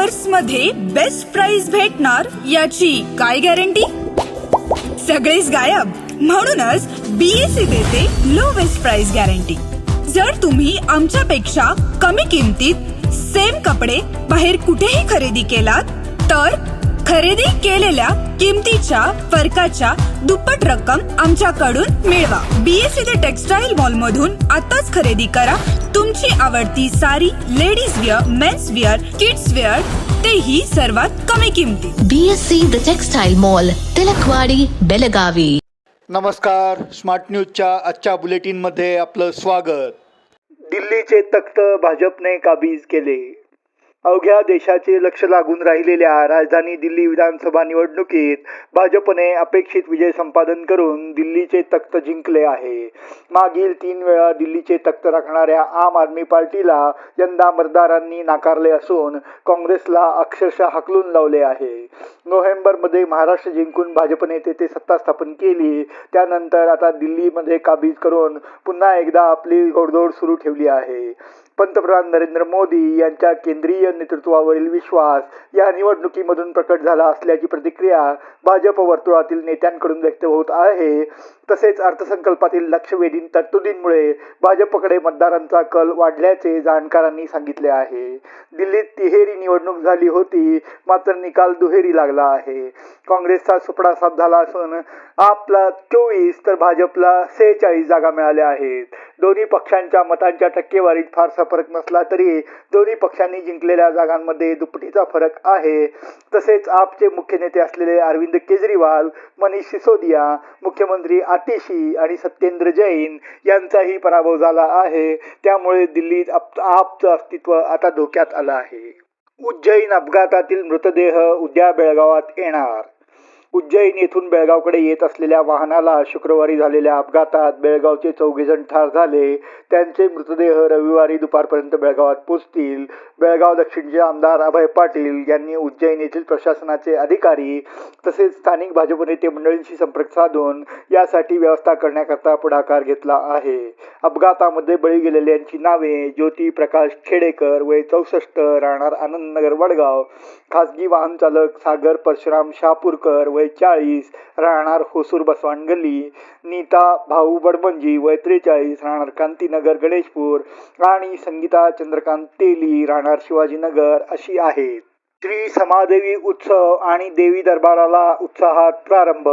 ऑफर्समध्ये best price भेटणार याची काय गॅरंटी सगळेच गायब. म्हणूनच बीएससी देते लोवेस्ट प्राइस गॅरंटी जर तुम्ही आमच्यापेक्षा कमी किमतीत सेम कपडे बाहेर कुठेही खरेदी केलात तर खरेदी केलेल्या किमतीच्या फरकाच्या दुप्पट रक्कम आमच्याकडून मिळवा. बीएससी द टेक्सटाईल मॉल मधून आताच खरेदी करा. तुमची आवडती sari ladies wear men's wear kids wear तेही सर्वात कमी किमतीत BSC the textile mall Tilakwadi Belagavi. नमस्कार. स्मार्ट न्यूजच्या आजच्या बुलेटिनमध्ये आपलं स्वागत. दिल्लीचे तख्त भाजपने काबीज केले. अवघ्या देशाचे लक्ष लागून राहिलेल्या राजधानी दिल्ली विधानसभा निवडणुकीत भाजपने अपेक्षित विजय संपादन करून दिल्लीचे तख्त जिंकले आहे. मागील तीन वेळा दिल्लीचे तख्त राखणाऱ्या आम आदमी पार्टीला यंदा मतदारांनी नाकारले असून काँग्रेसला अक्षरशः हाकलून लावले आहे. नोव्हेंबरमध्ये महाराष्ट्र जिंकून भाजपने तेथे सत्ता स्थापन केली. त्यानंतर आता दिल्लीमध्ये काबीज करून पुन्हा एकदा आपली घोडदौड सुरू ठेवली आहे. पंतप्रधान नरेंद्र मोदी यांच्या केंद्रीय नेतृत्वावरील विश्वास या निवडणुकीमधून प्रकट झाला असल्याची प्रतिक्रिया भाजप वर्तुळातील नेत्यांकडून व्यक्त होत आहे. तसेच अर्थसंकल्पातील लक्षवेधीन तरतुदींमुळे भाजपकडे मतदारांचा कल वाढल्याचे जाणकारांनी सांगितले आहे. दिल्लीत तिहेरी निवडणूक झाली होती मात्र निकाल दुहेरी लागला आहे. काँग्रेसचा सुपडा साफ झाला असून आपला चोवीस तर भाजपला सेहेचाळीस जागा मिळाल्या आहेत. दोन्ही पक्षांच्या मतांच्या टक्केवारीत फारसा फरक नसला तरी दोन्ही पक्षांनी जिंकलेल्या जागांमध्ये दुपटीचा फरक आहे. तसेच आपचे मुख्य नेते असलेले अरविंद केजरीवाल मनीष सिसोदिया मुख्यमंत्री आतिशी आणि सत्येंद्र जैन यांचाही पराभव झाला आहे. त्यामुळे दिल्लीत आप आपचं अस्तित्व आता धोक्यात आलं आहे. उज्जैन अपघातातील मृतदेह उद्या बेळगावात येणार. उज्जैन येथून बेळगावकडे येत असलेल्या वाहनाला शुक्रवारी झालेल्या अपघातात बेळगावचे चौघेजण ठार झाले. त्यांचे मृतदेह रविवारी दुपारपर्यंत बेळगावात पोचतील. बेळगाव दक्षिणचे आमदार अभय पाटील यांनी उज्जैन येथील प्रशासनाचे अधिकारी तसेच स्थानिक भाजप नेते मंडळींशी संपर्क साधून यासाठी व्यवस्था करण्याकरता पुढाकार घेतला आहे. अपघातामध्ये बळी गेलेल्यांची नावे ज्योती प्रकाश खेडेकर वय चौसष्ट राहणार आनंदनगर वडगाव खासगी वाहन चालक सागर परशुराम शहापूरकर वय चाळीस राहणार होसूर बसवान गल्ली नीता भाऊ बडबंजी वय त्रेचाळीस राहणार कांतीनगर गणेशपूर. आणि संगीता चंद्रकांत तेली राहणार शिवाजीनगर अशी आहेत. श्री समादेवी उत्सव आणि देवी दरबाराला उत्साहात प्रारंभ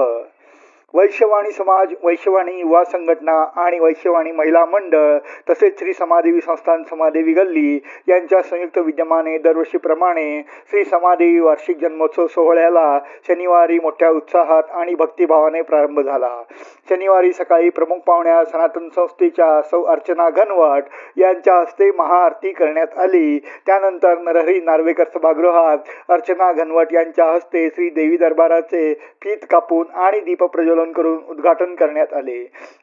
वैश्यवाणी समाज वैश्यवाणी युवा संघटना आणि वैश्यवाणी महिला मंडळ तसेच श्री समादेवी संस्थान समादेवी गल्ली यांच्या संयुक्त विद्यमाने दरवर्षीप्रमाणे श्री समादेवी वार्षिक जन्मोत्सव सोहळ्याला शनिवारी मोठ्या उत्साहात आणि भक्तिभावाने प्रारंभ झाला. शनिवारी सकाळी प्रमुख पाहुण्या सनातन संस्थेच्या सौ अर्चना घनवट यांच्या हस्ते महाआरती करण्यात आली. त्यानंतर नरहरी नार्वेकर सभागृहात अर्चना घनवट यांच्या हस्ते श्री देवी दरबाराचे फीत कापून आणि दीपप्रज्वलन करून उद्घाटन करण्यात आले.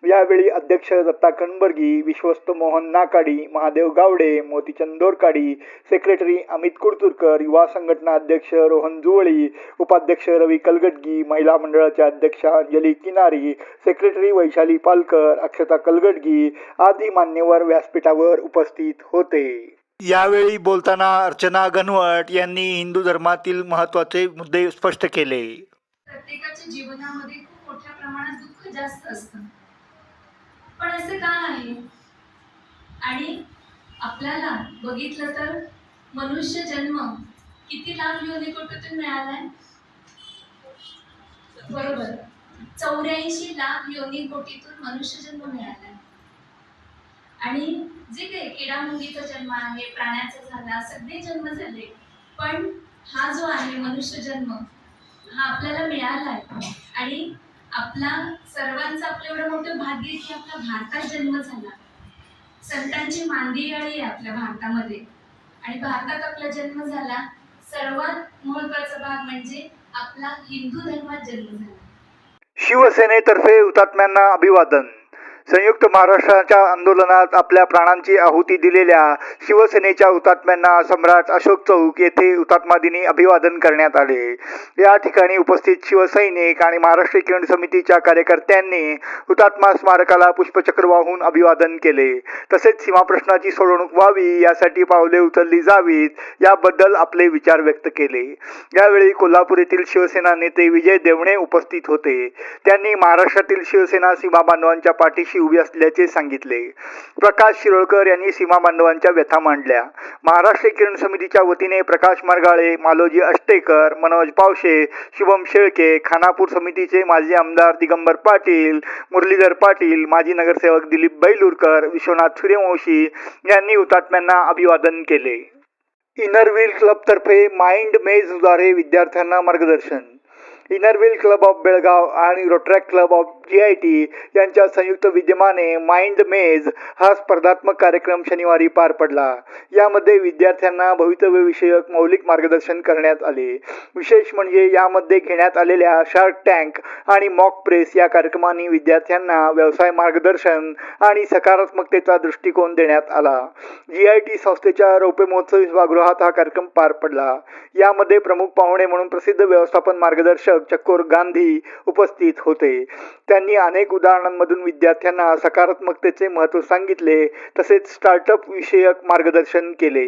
यावेळी अध्यक्ष दत्ता कणबर्गी विश्वस्त मोहन नाकाडी महादेव गावडे मोतीचंद दोरकाडी सेक्रेटरी अमित कुडतुरकर युवा संघटना अध्यक्ष रोहन जुवळी उपाध्यक्ष रवी कलगटगी महिला मंडळाच्या अध्यक्षा अंजली किनारी सेक्रेटरी वैशाली पालकर अक्षता कलगटगी आदी मान्यवर व्यासपीठावर उपस्थित होते. यावेळी बोलताना अर्चना घनवट यांनी हिंदू धर्मातील महत्त्वाचे मुद्दे स्पष्ट केले. प्रत्येकाच्या जीवनामध्ये खूप मोठ्या प्रमाणात दुःख जास्त असतं. पण असं का आहे आणि आपल्याला बघितलं तर मनुष्य जन्म किती लाख योनिकोटीतून मिळालाय? बरोबर. चौऱ्याऐंशी लाख योनी कोटीतून मनुष्य जन्म मिळालाय. आणि जे काही किडामुंगीचा जन्म आहे प्राण्याचा झाला सगळे जन्म झाले पण हा जो आहे मनुष्य जन्म हा आपल्याला मिळालाय. आणि आपला सर्वांचं आपलं एवढं मोठं भाग्य की आपला भारतात जन्म झाला. संतांची मांदियाळी आहे आपल्या भारतामध्ये. आणि भारतात आपला जन्म झाला. सर्वात महत्त्वाचा भाग म्हणजे आपला हिंदू धर्मात जन्म झाला. शिवसेनेतर्फे हुतात्म्यांना अभिवादन. संयुक्त महाराष्ट्राच्या आंदोलनात आपल्या प्राणांची आहुती दिलेल्या शिवसेनेच्या हुतात्म्यांना सम्राट अशोक चौक येथे हुतात्मा दिनी अभिवादन करण्यात आले. या ठिकाणी उपस्थित शिवसैनिक आणि महाराष्ट्र किरण समितीच्या कार्यकर्त्यांनी हुतात्मा स्मारकाला पुष्पचक्र वाहून अभिवादन केले. तसेच सीमाप्रश्नाची सोडवणूक व्हावी यासाठी पावले उचलली जावीत याबद्दल आपले विचार व्यक्त केले. यावेळी कोल्हापूर येथील शिवसेना नेते विजय देवणे उपस्थित होते. त्यांनी महाराष्ट्रातील शिवसेना सीमा बांधवांच्या पाठीशी पाठीशी उभी असल्याचे सांगितले. प्रकाश शिरोळकर यांनी सीमा बांधवांच्या व्यथा मांडल्या. महाराष्ट्र किरण समितीच्या वतीने प्रकाश मारगाळे मालोजी अष्टेकर मनोज पावशे शुभम शेळके खानापूर समितीचे माजी आमदार दिगंबर पाटील मुरलीधर पाटील माजी नगरसेवक दिलीप बैलूरकर विश्वनाथ सूर्यवंशी यांनी हुतात्म्यांना अभिवादन केले. इनरव्हील क्लबतर्फे माइंड मेजद्वारे विद्यार्थ्यांना मार्गदर्शन. इनरव्हील क्लब ऑफ बेळगाव आणि Rotaract club of G I T यांच्या संयुक्त विद्यमाने माइंड मेज हा स्पर्धात्मक कार्यक्रम शनिवारी पार पडला. यामध्ये विद्यार्थ्यांना भवितव्यविषयक मौलिक मार्गदर्शन करण्यात आले. विशेष म्हणजे यामध्ये घेण्यात आलेल्या शार्क टँक आणि मॉक प्रेस या कार्यक्रमांनी विद्यार्थ्यांना व्यवसाय मार्गदर्शन आणि सकारात्मकतेचा दृष्टिकोन देण्यात आला. जी आय टी संस्थेच्या रौप्य महोत्सवी सभागृहात हा कार्यक्रम पार पडला. यामध्ये प्रमुख पाहुणे म्हणून प्रसिद्ध व्यवस्थापन मार्गदर्शक चक्कोर गांधी उपस्थित होते. त्यांनी अनेक उदाहरणांमधून विद्यार्थ्यांना सकारात्मकतेचे महत्त्व सांगितले तसेच स्टार्टअप विषयक मार्गदर्शन केले.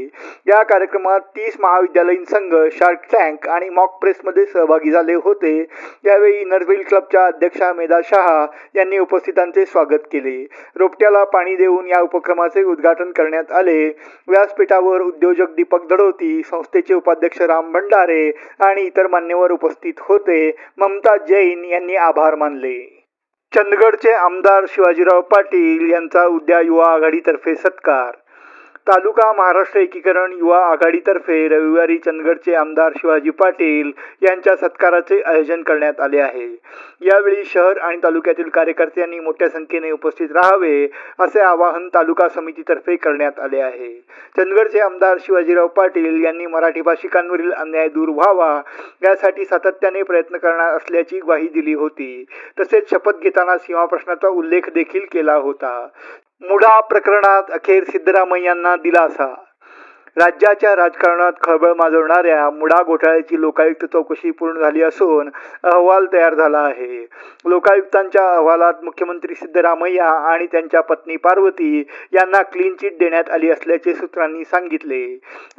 या कार्यक्रमात तीस महाविद्यालयीन संघ शार्क टँक आणि मॉक प्रेसमध्ये सहभागी झाले होते. यावेळी नरविल क्लबच्या अध्यक्षा मेधा शहा यांनी उपस्थितांचे स्वागत केले. रोपट्याला पाणी देऊन या उपक्रमाचे उद्घाटन करण्यात आले. व्यासपीठावर उद्योजक दीपक दडोती संस्थेचे उपाध्यक्ष राम भंडारे आणि इतर मान्यवर उपस्थित होते. ममता जैन यांनी आभार मानले. चंदगडचे आमदार शिवाजीराव पाटील यांचा उद्या युवा आघाडीतर्फे सत्कार. तालुका महाराष्ट्र एकीकरण युवा आघाडीतर्फे रविवारी चंदगडचे आमदार शिवाजी पाटील यांच्या सत्काराचे आयोजन करण्यात आले आहे. यावेळी शहर आणि तालुक्यातील कार्यकर्त्यांनी मोठ्या संख्येने उपस्थित राहावे असे आवाहन तालुका समितीतर्फे करण्यात आले आहे. चंदगडचे आमदार शिवाजीराव पाटील यांनी मराठी भाषिकांवरील अन्याय दूर व्हावा यासाठी सातत्याने प्रयत्न करणार असल्याची ग्वाही दिली होती. तसेच शपथ घेताना सीमा प्रश्नाचा उल्लेख देखील केला होता. मुडा प्रकरणात अखेर सिद्धरामय्यांना दिलासा. राज्याच्या राजकारणात खळबळ माजवणाऱ्या मुडा घोटाळ्याची लोकायुक्त चौकशी पूर्ण झाली असून अहवाल तयार झाला आहे. लोकायुक्तांच्या अहवालात मुख्यमंत्री सिद्धरामय्या आणि त्यांच्या पत्नी पार्वती यांना क्लीन चिट देण्यात आली असल्याचे सूत्रांनी सांगितले.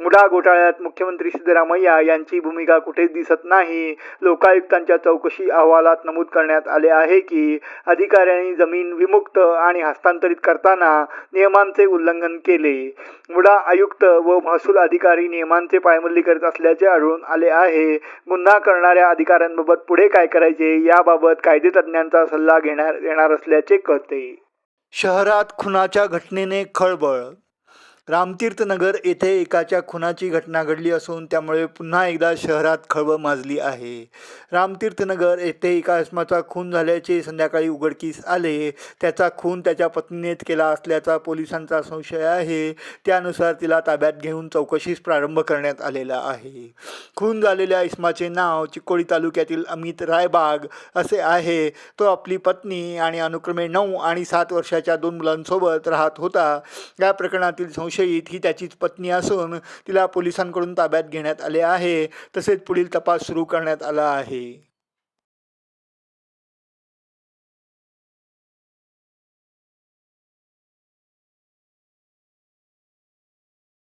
मुडा घोटाळ्यात मुख्यमंत्री सिद्धरामय्या यांची भूमिका कुठेच दिसत नाही लोकायुक्तांच्या चौकशी अहवालात नमूद करण्यात आले आहे की अधिकाऱ्यांनी जमीन विमुक्त आणि हस्तांतरित करताना नियमांचे उल्लंघन केले. मुडा आयुक्त व महसूल अधिकारी नियमांचे पायमल्ली करीत असल्याचे आढळून आले आहे. गुन्हा करणाऱ्या अधिकाऱ्यांबाबत पुढे काय करायचे याबाबत कायदे तज्ज्ञांचा सल्ला घेणार येणार असल्याचे कळते. शहरात खुनाच्या घटनेने खळबळ रामतीर्थनगर येथे एकाच्या खुनाची घटना घडली असून त्यामुळे पुन्हा एकदा शहरात खळबळ माजली आहे. रामतीर्थनगर येथे एका इसमाचा खून झाल्याचे संध्याकाळी उघडकीस आले. त्याचा खून त्याच्या पत्नीनेच केला असल्याचा पोलिसांचा संशय आहे. त्यानुसार तिला ताब्यात घेऊन चौकशीस प्रारंभ करण्यात आलेला आहे. खून झालेल्या इस्माचे नाव चिकोडी तालुक्यातील अमित रायबाग असे आहे. तो आपली पत्नी आणि अनुक्रमे नऊ आणि सात वर्षाच्या दोन मुलांसोबत राहत होता. या प्रकरणातील संशय संशयित ही त्याचीच पत्नी असून तिला पोलिसांकडून ताब्यात घेण्यात आले आहे. तसेच पुढील तपास सुरू करण्यात आला आहे.